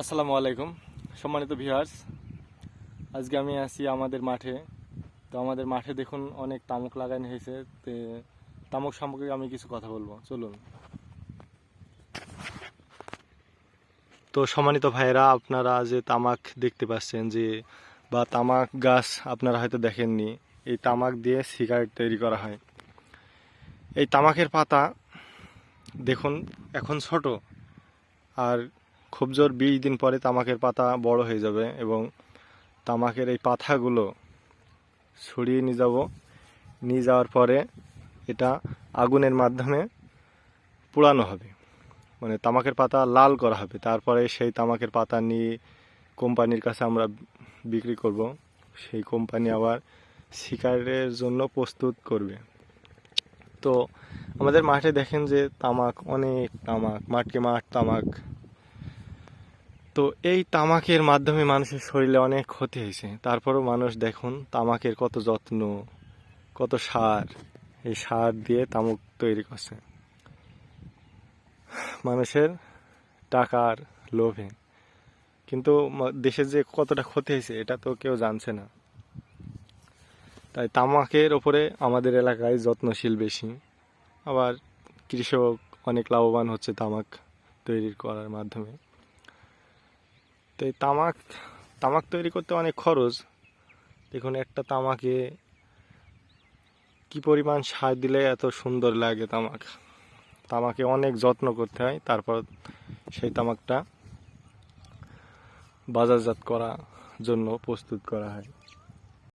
আসসালামু আলাইকুম। সম্মানিত ভিউয়ার্স, আজকে আমি আছি আমাদের মাঠে। তো আমাদের মাঠে দেখুন অনেক তামুক লাগানো হয়েছে। তো তামুক সম্পর্কে আমি কিছু কথা বলব। চলুন। তো সম্মানিত ভাইয়েরা, আপনারা যে তামাক দেখতে পাচ্ছেন যে, বা তামাক গাছ আপনারা হয়তো দেখেননি, এই তামাক দিয়ে সিগারেট তৈরি করা হয়। এই তামাকের পাতা দেখুন, এখন ছোট। আর খুব জোর বিশ দিন পরে তামাকের পাতা বড় হয়ে যাবে এবং তামাকের এই পাতাগুলো ছড়িয়ে নিয়ে যাব। নিয়ে যাওয়ার পরে এটা আগুনের মাধ্যমে পোড়ানো হবে। মানে তামাকের পাতা লাল করা হবে। তারপরে সেই তামাকের পাতা নিয়ে কোম্পানির কাছে আমরা বিক্রি করব। সেই কোম্পানি আবার শিকারের জন্য প্রস্তুত করবে। তো আমাদের মাঠে দেখেন যে তামাক অনেক তামাক, মাঠকে মাঠ তামাক তো এই তামাকের মাধ্যমে মানুষের শরীরে অনেক ক্ষতি হয়েছে। তারপরেও মানুষ দেখুন, তামাকের কত যত্ন, কত সার, এই সার দিয়ে তামাক তৈরি করছে। মানুষের টাকার লোভে। কিন্তু দেশের যে কতটা ক্ষতি হয়েছে, এটা তো কেউ জানছে না। তাই তামাকের ওপরে আমাদের এলাকায় যত্নশীল বেশি। আবার কৃষক অনেক লাভবান হচ্ছে তামাক তৈরি করার মাধ্যমে। তো এই তামাক তামাক তৈরি করতে অনেক খরচ। দেখুন একটা তামাকে কি পরিমাণ সার দিলে এত সুন্দর লাগে তামাক। তামাকে অনেক যত্ন করতে হয়, তারপর সেই তামাকটা বাজারজাত করার জন্য প্রস্তুত করা হয়।